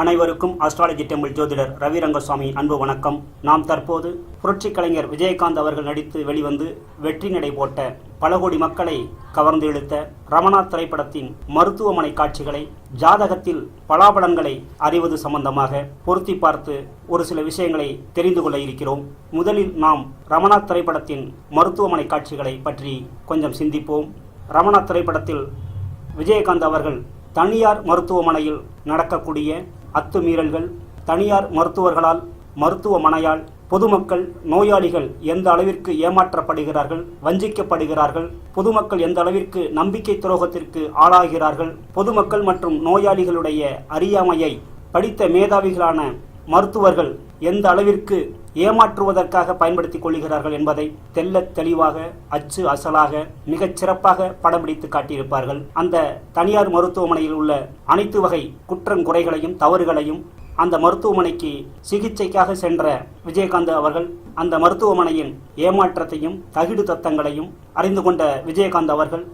அனைவருக்கும் astrology temple ஜோதிடர் ரவிரங்கசாமி அன்பு வணக்கம். நாம் தற்போது புரட்சி கலைஞர் விஜயகாந்த் அவர்கள் நடித்து வெளிவந்து வெற்றி நடை போட்ட பல கோடி மக்களை கவர்ந்து இழுத்த ரமணா திரைப்படத்தின் மருத்துவமனை காட்சிகளை ஜாதகத்தில் பலாபலன்களை அறிவது சம்பந்தமாக பொருத்தி பார்த்து ஒரு சில விஷயங்களை தெரிந்து கொள்ள இருக்கிறோம். முதலில் நாம் ரமணா திரைப்படத்தின் மருத்துவமனை காட்சிகளை பற்றி கொஞ்சம் சிந்திப்போம். ரமணா திரைப்படத்தில் விஜயகாந்த் அவர்கள் தனியார் மருத்துவமனையில் நடக்கக்கூடிய அத்துமீறல்கள் தனியார் மருத்துவர்களால் மருத்துவமனையால் பொதுமக்கள் நோயாளிகள் எந்த அளவிற்கு ஏமாற்றப்படுகிறார்கள் வஞ்சிக்கப்படுகிறார்கள் பொதுமக்கள் எந்த அளவிற்கு நம்பிக்கை துரோகத்திற்கு ஆளாகிறார்கள் பொதுமக்கள் மற்றும் நோயாளிகளுடைய அறியாமையை படித்த மேதாவிகளான மருத்துவர்கள் எந்த அளவிற்கு ஏமாற்றுவதற்காக பயன்படுத்திக் கொள்கிறார்கள் என்பதை தெல்ல தெளிவாக அச்சு அசலாக மிகச் சிறப்பாக படம் பிடித்து காட்டியிருப்பார்கள். அந்த தனியார் மருத்துவமனையில் உள்ள அனைத்து வகை குற்றங்குறைகளையும் தவறுகளையும் அந்த மருத்துவமனைக்கு சிகிச்சைக்காக சென்ற விஜயகாந்த் அவர்கள் அந்த மருத்துவமனையின் ஏமாற்றத்தையும் தகிடு தத்தங்களையும் அறிந்து கொண்ட விஜயகாந்த் அவர்கள்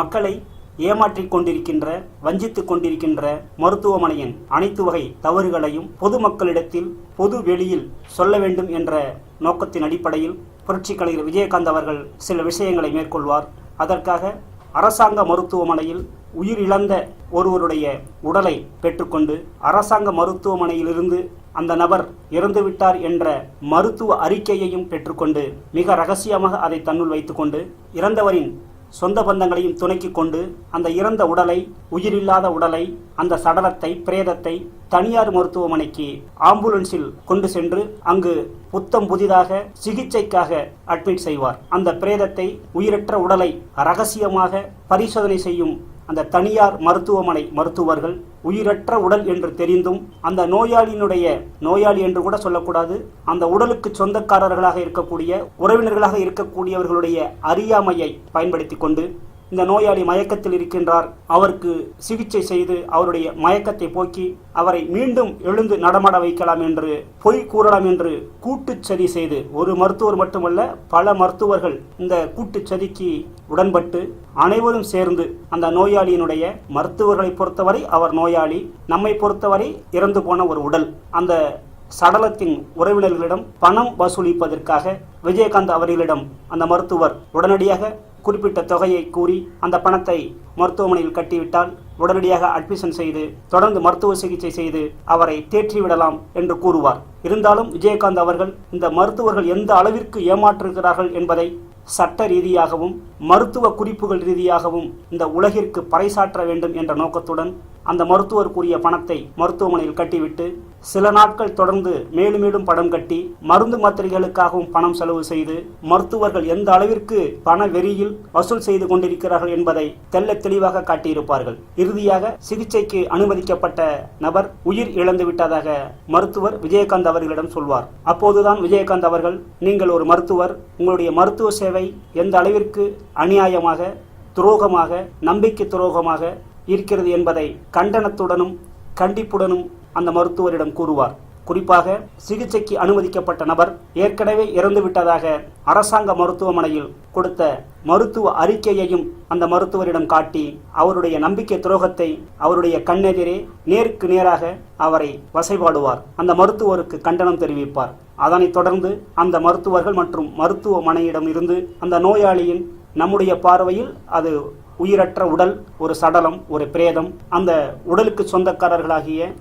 மக்களை ஏமாற்றிக் கொண்டிருக்கின்ற வஞ்சித்துக் கொண்டிருக்கின்ற மருத்துவமனையின் அனைத்து வகை தவறுகளையும் பொதுமக்களிடத்தில் பொது வெளியில் சொல்ல வேண்டும் என்ற நோக்கத்தின் அடிப்படையில் புரட்சி கலைஞர் விஜயகாந்த் அவர்கள் சில விஷயங்களை மேற்கொள்வார். அதற்காக அரசாங்க மருத்துவமனையில் உயிரிழந்த ஒருவருடைய உடலை பெற்றுக்கொண்டு அரசாங்க மருத்துவமனையிலிருந்து அந்த நபர் இறந்துவிட்டார் என்ற மருத்துவ அறிக்கையையும் பெற்றுக்கொண்டு மிக ரகசியமாக அதை தன்னுள் வைத்துக்கொண்டு இறந்தவரின் சொந்த பந்தங்களையும் துணைக்கு கொண்டு அந்த இறந்த உடலை உயிரில்லாத உடலை அந்த சடலத்தை பிரேதத்தை தனியார் மருத்துவமனைக்கு ஆம்புலன்ஸில் கொண்டு சென்று அங்கு புத்தம் புதிதாக சிகிச்சைக்காக அட்மிட் செய்வார். அந்த பிரேதத்தை உயிரற்ற உடலை ரகசியமாக பரிசோதனை செய்யும் அந்த தனியார் மருத்துவமனை மருத்துவர்கள் உயிரற்ற உடல் என்று தெரிந்தும் அந்த நோயாளியினுடைய நோயாளி என்று கூட சொல்லக்கூடாது அந்த உடலுக்கு சொந்தக்காரர்களாக இருக்கக்கூடிய உறவினர்களாக இருக்கக்கூடியவர்களுடைய அறியாமையை பயன்படுத்தி கொண்டு இந்த நோயாளி மயக்கத்தில் இருக்கின்றார். அவருக்கு சிகிச்சை செய்து அவருடைய மயக்கத்தை போக்கி அவரை மீண்டும் எழுந்து நடமாட வைக்கலாம் என்று பொய் கூறலாம் என்று கூட்டுச் சதி செய்து ஒரு மருத்துவர் மட்டுமல்ல பல மருத்துவர்கள் இந்த கூட்டுச் சதிக்கு உடன்பட்டு அனைவரும் சேர்ந்து அந்த நோயாளியினுடைய மருத்துவர்களை பொறுத்தவரை அவர் நோயாளி நம்மை பொறுத்தவரை இறந்து போன ஒரு உடல். அந்த சடலத்தின் உறவினர்களிடம் பணம் வசூலிப்பதற்காக விஜயகாந்த் அவர்களிடம் அந்த மருத்துவர் உடனடியாக குறிப்பிட்ட தொகையை கூறி அந்த பணத்தை மருத்துவமனையில் கட்டிவிட்டால் உடனடியாக அட்மிஷன் செய்து தொடர்ந்து மருத்துவ சிகிச்சை செய்து அவரை தேற்றிவிடலாம் என்று கூறுவார். இருந்தாலும் விஜயகாந்த் அவர்கள் இந்த மருத்துவர்கள் எந்த அளவிற்கு ஏமாற்றுகிறார்கள் என்பதை சட்ட ரீதியாகவும் மருத்துவ குறிப்புகள் ரீதியாகவும் இந்த உலகிற்கு பறைசாற்ற வேண்டும் என்ற நோக்கத்துடன் அந்த மருத்துவர் கூறிய பணத்தை மருத்துவமனையில் கட்டிவிட்டு சில நாட்கள் தொடர்ந்து மேலும் மேலும் படம் கட்டி மருந்து மாத்திரைகளுக்காகவும் பணம் செலவு செய்து மருத்துவர்கள் எந்த அளவிற்கு பண வெறியில் வசூல் செய்து கொண்டிருக்கிறார்கள் என்பதை தெல்ல தெளிவாக காட்டியிருப்பார்கள். இறுதியாக சிகிச்சைக்கு அனுமதிக்கப்பட்ட நபர் உயிர் இழந்து விட்டதாக மருத்துவர் விஜயகாந்த் அவர்களிடம் சொல்வார். அப்போதுதான் விஜயகாந்த் அவர்கள் நீங்கள் ஒரு மருத்துவர் உங்களுடைய மருத்துவ சேவை எந்த அளவிற்கு அநியாயமாக துரோகமாக நம்பிக்கை துரோகமாக இருக்கிறது என்பதை கண்டனத்துடனும் கண்டிப்புடனும் அந்த மருத்துவரிடம் கூறுவார். குறிப்பாக சிகிச்சைக்கு அனுமதிக்கப்பட்ட நபர் ஏற்கனவே இறந்துவிட்டதாக அரசாங்க மருத்துவமனையில் கொடுத்த மருத்துவ அறிக்கையையும் அந்த மருத்துவரிடம் காட்டி அவருடைய நம்பிக்கை துரோகத்தை அவருடைய கண்ணெதிரே நேருக்கு நேராக அவரை வசைபாடுவார். அந்த மருத்துவருக்கு கண்டனம் தெரிவிப்பார். அதனைத் தொடர்ந்து அந்த மருத்துவர்கள் மற்றும் மருத்துவமனையிடம் இருந்து அந்த நோயாளியின் நம்முடைய பார்வையில் அது உயிரற்ற உடல் ஒரு சடலம் ஒரு பிரேதம் அந்த உடலுக்கு சொந்தக்காரர்களாகிய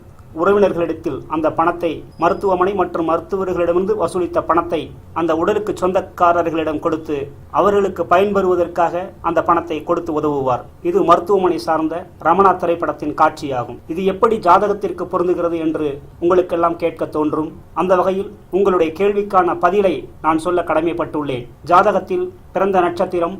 உறவினர்களிடத்தில் அந்த பணத்தை மருத்துவமனை மற்றும் மருத்துவர்களிடமிருந்து வசூலித்த பணத்தை அந்த உடலுக்கு சொந்தக்காரர்களிடம் கொடுத்து அவர்களுக்கு பயன்பெறுவதற்காக அந்த பணத்தை கொடுத்து உதவுவார். இது மருத்துவமனை சார்ந்த ரமணா திரைப்படத்தின் காட்சியாகும். இது எப்படி ஜாதகத்திற்கு பொருந்துகிறது என்று உங்களுக்கெல்லாம் கேட்க தோன்றும். அந்த வகையில் உங்களுடைய கேள்விக்கான பதிலை நான் சொல்ல கடமைப்பட்டுள்ளேன். ஜாதகத்தில் பிறந்த நட்சத்திரம்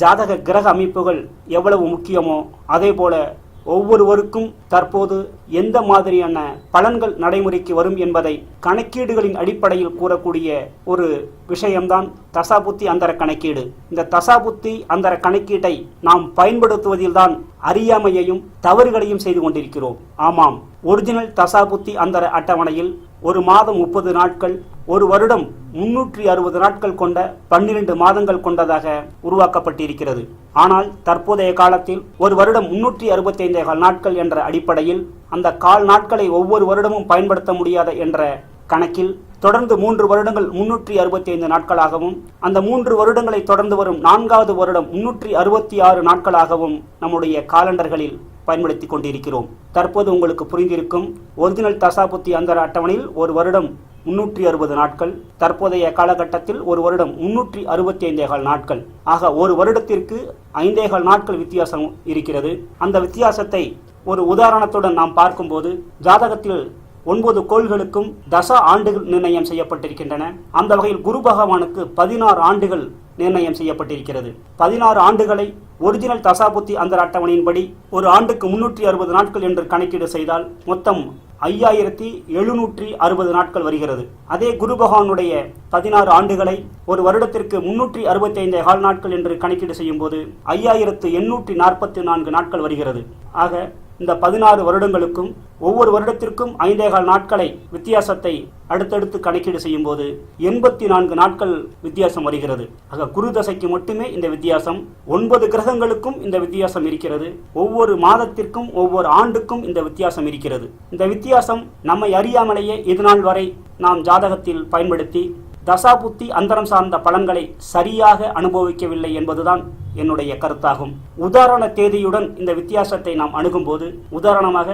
ஜாதக கிரக அமைப்புகள் எவ்வளவு முக்கியமோ அதே போல ஒவ்வொருவருக்கும் தற்போது எந்த மாதிரியான பலன்கள் நடைமுறைக்கு வரும் என்பதை கணக்கீடுகளின் அடிப்படையில் கூறக்கூடிய ஒரு விஷயம்தான் தசாபுத்தி அந்தர கணக்கீடு. இந்த தசாபுத்தி அந்தர கணக்கீட்டை நாம் பயன்படுத்துவதில்தான் அறியாமையையும் தவறுகளையும் செய்து கொண்டிருக்கிறோம். ஆமாம் ஒரிஜினல் தசாபுத்தி அந்தர அட்டவணையில் ஒரு மாதம் முப்பது நாட்கள் ஒரு வருடம் முன்னூற்றி அறுபது நாட்கள் கொண்ட பன்னிரண்டு மாதங்கள் கொண்டதாக உருவாக்கப்பட்டிருக்கிறது. ஆனால் தற்போதைய காலத்தில் ஒரு வருடம் முன்னூற்றி அறுபத்தைந்தே கால் நாட்கள் என்ற அடிப்படையில் அந்த கால் நாட்களை ஒவ்வொரு வருடமும் பயன்படுத்த முடியாத என்ற கணக்கில் தொடர்ந்து மூன்று வருடங்கள் முன்னூற்றி அறுபத்தி ஐந்து நாட்களாகவும் அந்த மூன்று வருடங்களை தொடர்ந்து வரும் நான்காவது வருடம் முன்னூற்றி அறுபத்தி ஆறு நாட்களாகவும் நம்முடைய காலண்டர்களில் பயன்படுத்தி கொண்டிருக்கிறோம். தற்போது உங்களுக்கு புரிந்திருக்கும் ஒரிஜினல் தசாபுத்தி அந்தர அட்டவணையில் ஒரு வருடம் முன்னூற்றி அறுபது நாட்கள். தற்போதைய காலகட்டத்தில் ஒரு வருடம் முன்னூற்றி அறுபத்தி ஐந்தேகால் நாட்கள். ஆக ஒரு வருடத்திற்கு ஐந்தேகால் நாட்கள் வித்தியாசம் இருக்கிறது. அந்த வித்தியாசத்தை ஒரு உதாரணத்துடன் நாம் பார்க்கும்போது ஜாதகத்தில் ஒன்பது கோள்களுக்கும் தச ஆண்டுகள் நிர்ணயம் செய்யப்பட்டிருக்கின்றன. அந்த வகையில் குரு பகவானுக்கு பதினாறு ஆண்டுகள் நிர்ணயம் செய்யப்பட்டிருக்கிறது. பதினாறு ஆண்டுகளை ஒரிஜினல் தசாபுத்தி அந்த அட்டவணையின்படி ஒரு ஆண்டுக்கு முன்னூற்றி அறுபது நாட்கள் என்று கணக்கீடு செய்தால் மொத்தம் ஐயாயிரத்தி எழுநூற்றி அறுபது நாட்கள் வருகிறது. அதே குரு பகவானுடைய பதினாறு ஆண்டுகளை ஒரு வருடத்திற்கு முன்னூற்றி அறுபத்தி ஐந்து கால் நாட்கள் என்று கணக்கீடு செய்யும் போது ஐயாயிரத்து எண்ணூற்றி நாற்பத்தி நான்கு நாட்கள் வருகிறது. ஆக இந்த பதினாறு வருடங்களுக்கும் ஒவ்வொரு வருடத்திற்கும் ஐந்தேகால் நாட்களை வித்தியாசத்தை அடுத்தடுத்து கணக்கீடு செய்யும் போது எண்பத்தி நான்கு நாட்கள் வித்தியாசம் வருகிறது. ஆக குரு தசைக்கு மட்டுமே இந்த வித்தியாசம் ஒன்பது கிரகங்களுக்கும் இந்த வித்தியாசம் இருக்கிறது. ஒவ்வொரு மாதத்திற்கும் ஒவ்வொரு ஆண்டுக்கும் இந்த வித்தியாசம் இருக்கிறது. இந்த வித்தியாசம் நம்மை அறியாமலேயே இதுநாள் வரை நாம் ஜாதகத்தில் பயன்படுத்தி தசாபுத்தி அந்தரம் சார்ந்த பலன்களை சரியாக அனுபவிக்கவில்லை என்பதுதான் என்னுடைய கருத்தாகும். உதாரண தேதியுடன் இந்த வித்தியாசத்தை நாம் அணுகும்போது உதாரணமாக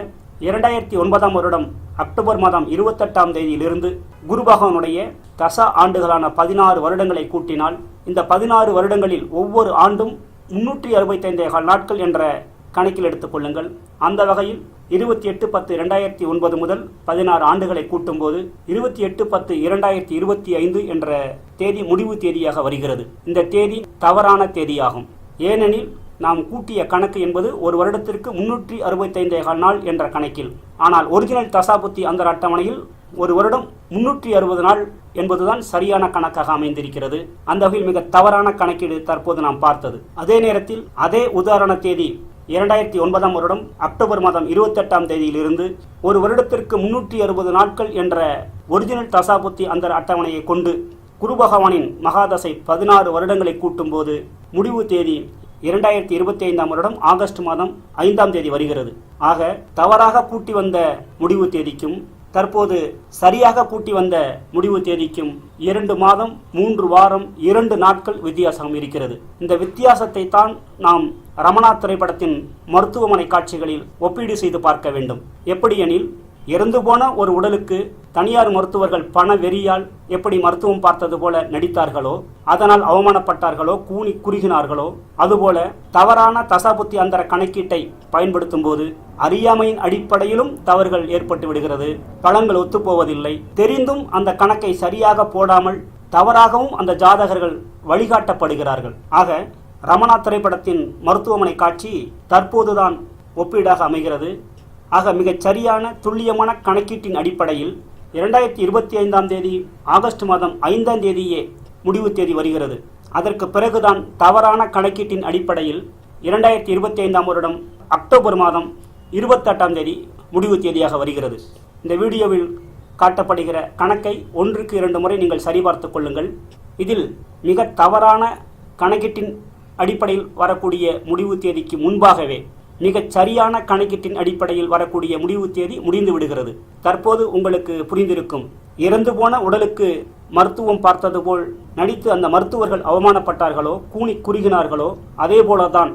இரண்டாயிரத்தி ஒன்பதாம் வருடம் அக்டோபர் மாதம் இருபத்தெட்டாம் தேதியிலிருந்து குரு பகவானுடைய தசா ஆண்டுகளான பதினாறு வருடங்களை கூட்டினால் இந்த பதினாறு வருடங்களில் ஒவ்வொரு ஆண்டும் முன்னூற்றி அறுபத்தைந்தே கால் நாட்கள் என்ற கணக்கில் எடுத்துக்கொள்ளுங்கள் அந்த வகையில் இருபத்தி எட்டு பத்து இரண்டாயிரத்தி ஒன்பது முதல் பதினாறு ஆண்டுகளை கூட்டும்போது இருபத்தி எட்டு பத்து இரண்டாயிரத்தி இருபத்தி ஐந்து என்ற தேதி முடிவு தேதியாக வருகிறது. இந்த தேதி தவறான தேதியாகும். ஏனெனில் நாம் கூட்டிய கணக்கு என்பது ஒரு வருடத்திற்கு முன்னூற்றி அறுபத்தைந்தே கால் நாள் என்ற கணக்கில். ஆனால் ஒரிஜினல் தசாபுத்தி அந்த அட்டவணையில் ஒரு வருடம் முன்னூற்றி அறுபது நாள் என்பதுதான் சரியான கணக்காக அமைந்திருக்கிறது. அந்த வகையில் மிக தவறான கணக்கீடு தற்போது நாம் பார்த்தது. அதே நேரத்தில் அதே உதாரண தேதி இரண்டாயிரத்தி ஒன்பதாம் வருடம் அக்டோபர் மாதம் இருபத்தெட்டாம் தேதியிலிருந்து ஒரு வருடத்திற்கு முன்னூற்றி அறுபது நாட்கள் என்ற ஒரிஜினல் தசாபுத்தி அந்த அட்டவணையை கொண்டு குரு பகவானின் மகாதசை பதினாறு வருடங்களை கூட்டும்போது முடிவு தேதி இரண்டாயிரத்தி இருபத்தி ஐந்தாம் வருடம் ஆகஸ்ட் மாதம் ஐந்தாம் தேதி வருகிறது. ஆக தவறாக கூட்டி வந்த முடிவு தேதிக்கும் தற்போது சரியாக கூட்டி வந்த முடிவு தேதிக்கும் இரண்டு மாதம் மூன்று வாரம் இரண்டு நாட்கள் வித்தியாசம் இருக்கிறது. இந்த வித்தியாசத்தை தான் நாம் ரமணா திரைப்படத்தின் மருத்துவமனை காட்சிகளில் ஒப்பீடு செய்து பார்க்க வேண்டும். எப்படியெனில் இறந்து போன ஒரு உடலுக்கு தனியார் மருத்துவர்கள் பண வெறியால் எப்படி மருத்துவம் பார்த்தது போல நடித்தார்களோ அதனால் அவமானப்பட்டார்களோ கூனி குறுகினார்களோ அதுபோல தவறான தசாபுத்தி அந்தர கணக்கீட்டை பயன்படுத்தும் போது அறியாமையின் அடிப்படையிலும் தவறுகள் ஏற்பட்டு விடுகிறது. பழங்கள் ஒத்துப்போவதில்லை. தெரிந்தும் அந்த கணக்கை சரியாக போடாமல் தவறாகவும் அந்த ஜாதகர்கள் வழிகாட்டப்படுகிறார்கள். ஆக ரமணா திரைப்படத்தின் மருத்துவமனை காட்சி தற்போதுதான் ஒப்பீடாக அமைகிறது. ஆக மிகச் சரியான துல்லியமான கணக்கீட்டின் அடிப்படையில் இரண்டாயிரத்தி இருபத்தி ஐந்தாம் தேதி ஆகஸ்ட் மாதம் ஐந்தாம் தேதியே முடிவு தேதி வருகிறது. அதற்கு பிறகுதான் தவறான கணக்கீட்டின் அடிப்படையில் இரண்டாயிரத்தி இருபத்தி ஐந்தாம் வருடம் அக்டோபர் மாதம் இருபத்தெட்டாம் தேதி முடிவு தேதியாக வருகிறது. இந்த வீடியோவில் காட்டப்படுகிற கணக்கை ஒன்றுக்கு இரண்டு முறை நீங்கள் சரிபார்த்துக் கொள்ளுங்கள். இதில் மிக தவறான கணக்கீட்டின் அடிப்படையில் வரக்கூடிய முடிவு தேதிக்கு முன்பாகவே மிகச் சரியான கணக்கீட்டின் அடிப்படையில் வரக்கூடிய முடிவு தேதி முடிந்து விடுகிறது. தற்போது உங்களுக்கு புரிந்திருக்கும். இறந்து போன உடலுக்கு மருத்துவம் பார்த்தது போல் நடித்து அந்த மருத்துவர்கள் அவமானப்பட்டார்களோ கூனி குறுகினார்களோ அதே போலதான்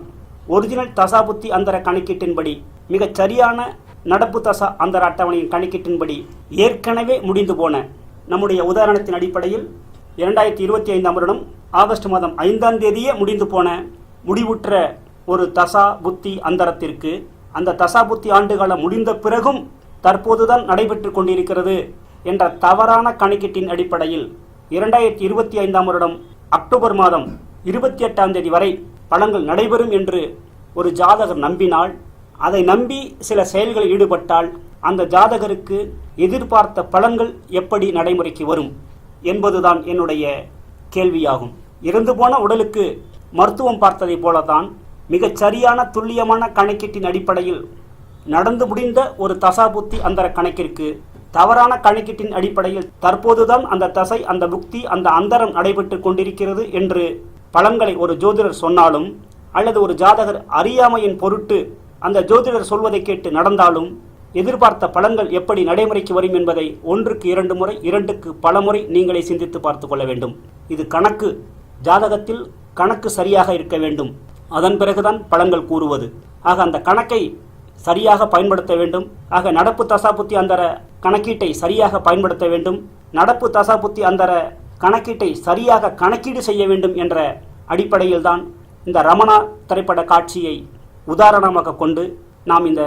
ஒரிஜினல் தசாபுத்தி அந்தர கணக்கீட்டின்படி மிகச் சரியான நடப்பு தசா அந்தர அட்டவணையின் கணக்கீட்டின்படி ஏற்கனவே முடிந்து போன நம்முடைய உதாரணத்தின் அடிப்படையில் இரண்டாயிரத்தி இருபத்தி ஐந்தாம் வருடம் ஆகஸ்ட் மாதம் ஐந்தாம் தேதியே முடிந்து போன முடிவுற்ற ஒரு தசா புத்தி அந்தரத்திற்கு. அந்த தசா புத்தி ஆண்டுகளை முடிந்த பிறகும் தற்போதுதான் நடைபெற்று கொண்டிருக்கிறது என்ற தவறான கணக்கீட்டின் அடிப்படையில் இரண்டாயிரத்தி இருபத்தி ஐந்தாம் வருடம் அக்டோபர் மாதம் இருபத்தி எட்டாம் தேதி வரை பழங்கள் நடைபெறும் என்று ஒரு ஜாதகர் நம்பினால் அதை நம்பி சில செயல்களில் ஈடுபட்டால் அந்த ஜாதகருக்கு எதிர்பார்த்த பலன்கள் எப்படி நடைமுறைக்கு வரும் என்பதுதான் என்னுடைய கேள்வியாகும். இறந்து போன உடலுக்கு மருத்துவம் பார்த்ததைப் போலதான் மிகச் சரியான துல்லியமான கணக்கீட்டின் அடிப்படையில் நடந்து முடிந்த ஒரு தசாபுத்தி அந்தர கணக்கிற்கு. தவறான கணக்கீட்டின் அடிப்படையில் தற்போதுதான் அந்த தசை அந்த புக்தி அந்த அந்தரம் நடைபெற்று கொண்டிருக்கிறது என்று பலன்களை ஒரு ஜோதிடர் சொன்னாலும் அல்லது ஒரு ஜாதகர் அறியாமையின் பொருட்டு அந்த ஜோதிடர் சொல்வதை கேட்டு நடந்தாலும் எதிர்பார்த்த பலன்கள் எப்படி நடைமுறைக்கு வரும் என்பதை ஒன்றுக்கு இரண்டு முறை இரண்டுக்கு பல முறை நீங்களே சிந்தித்து பார்த்து கொள்ள வேண்டும். இது கணக்கு ஜாதகத்தில் கணக்கு சரியாக இருக்க வேண்டும். அதன் பிறகுதான் பலன்கள் கூறுவது. ஆக அந்த கணக்கை சரியாக பயன்படுத்த வேண்டும். ஆக நடப்பு தசாபுத்தி அந்தர கணக்கீட்டை சரியாக பயன்படுத்த வேண்டும். நடப்பு தசாபுத்தி அந்தர கணக்கீட்டை சரியாக கணக்கீடு செய்ய வேண்டும் என்ற அடிப்படையில்தான் இந்த ரமணா திரைப்பட காட்சியை உதாரணமாக கொண்டு நாம் இந்த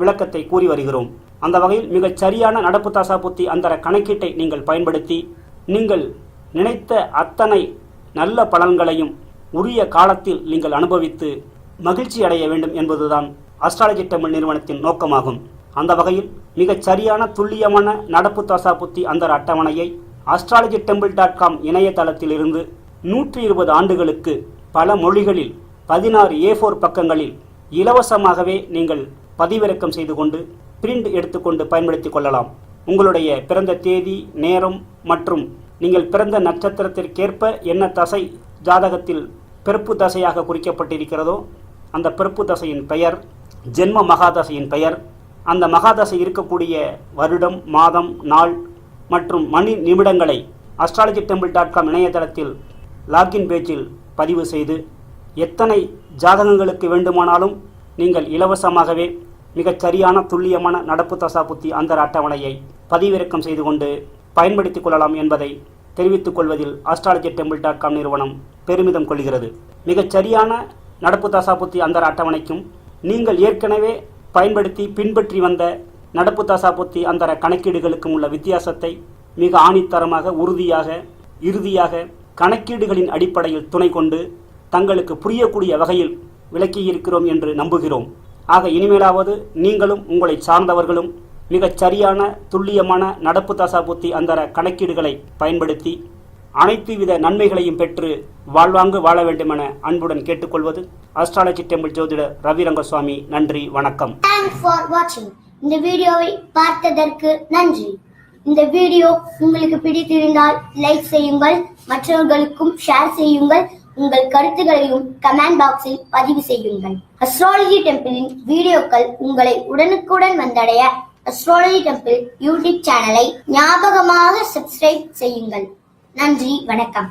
விளக்கத்தை கூறி வருகிறோம். அந்த வகையில் மிகச் சரியான நடப்பு தசாபுத்தி அந்தர கணக்கீட்டை நீங்கள் பயன்படுத்தி நீங்கள் நினைத்த அத்தனை நல்ல பலன்களையும் உரிய காலத்தில் நீங்கள் அனுபவித்து மகிழ்ச்சி அடைய வேண்டும் என்பதுதான் அஸ்ட்ராலஜி டெம்பிள் நிறுவனத்தின் நோக்கமாகும். அந்த வகையில் மிகச் சரியான துல்லியமான நடப்பு தசாபுத்தி அந்தர் அட்டவணையை அஸ்ட்ராலஜி டெம்பிள் டாட் காம் இணையதளத்திலிருந்து நூற்றி இருபது ஆண்டுகளுக்கு பல மொழிகளில் பதினாறு ஏ ஃபோர் பக்கங்களில் இலவசமாகவே நீங்கள் பதிவிறக்கம் செய்து கொண்டு பிரிண்ட் எடுத்துக்கொண்டு பயன்படுத்திக் கொள்ளலாம். உங்களுடைய பிறந்த தேதி நேரம் மற்றும் நீங்கள் பிறந்த நட்சத்திரத்திற்கேற்ப என்ன தசை ஜாதகத்தில் பிறப்பு தசையாக குறிக்கப்பட்டிருக்கிறதோ அந்த பிறப்பு தசையின் பெயர் ஜென்ம மகாதசையின் பெயர் அந்த மகாதசை இருக்கக்கூடிய வருடம் மாதம் நாள் மற்றும் மணி நிமிடங்களை அஸ்ட்ராலஜி டெம்பிள் டாட் காம் இணையதளத்தில் லாகின் பேஜில் பதிவு செய்து எத்தனை ஜாதகங்களுக்கு வேண்டுமானாலும் நீங்கள் இலவசமாகவே மிகச் சரியான துல்லியமான நடப்பு தசாபுத்தி அந்தர் அட்டவணையை பதிவிறக்கம் செய்து கொண்டு பயன்படுத்திக் கொள்ளலாம் என்பதை தெரிவித்துக் கொள்வதில் ஆஸ்ட்ராலஜி டெம்பிள் டாட் காம் நிறுவனம் பெருமிதம் கொள்கிறது. மிகச் சரியான நடப்பு தசாபுத்தி அந்தர அட்டவணைக்கும் நீங்கள் ஏற்கனவே பயன்படுத்தி பின்பற்றி வந்த நடப்பு தசாபுத்தி அந்தர கணக்கீடுகளுக்கும் உள்ள வித்தியாசத்தை மிக ஆணித்தரமாக உறுதியாக இறுதியாக கணக்கீடுகளின் அடிப்படையில் துணை கொண்டு தங்களுக்கு புரியக்கூடிய வகையில் விளக்கியிருக்கிறோம் என்று நம்புகிறோம். ஆக இனிமேலாவது நீங்களும் உங்களை சார்ந்தவர்களும் மிகச் சரியான துல்லியமான நடப்பு தசாபுத்தி அந்தர கணக்கீடுகளை பயன்படுத்தி அனைத்து வித நன்மைகளையும் பெற்று வாழ்வாங்கு வாழ வேண்டுமென அன்புடன் கேட்டுக்கொள்வது அஸ்ட்ராலஜி டெம்பிள் ஜோதிடர் ரவி ரங்கசுவாமி நன்றி வணக்கம். ஃபார் வாட்சிங் இந்த வீடியோவை பார்த்ததற்கு நன்றி. இந்த வீடியோ உங்களுக்கு பிடித்திருந்தால் லைக் செய்யுங்கள் மற்றவர்களுக்கும் ஷேர் செய்யுங்கள் உங்கள் கருத்துகளையும் கமெண்ட் பாக்ஸில் பதிவு செய்யுங்கள். அஸ்ட்ராலஜி டெம்பிளின் வீடியோக்கள் உங்களை உடனுக்குடன் வந்தடைய அஸ்ட்ராலஜி டெம்பிள் யூடியூப் சேனலை ஞாபகமாக சப்ஸ்கிரைப் செய்யுங்கள். நன்றி வணக்கம்.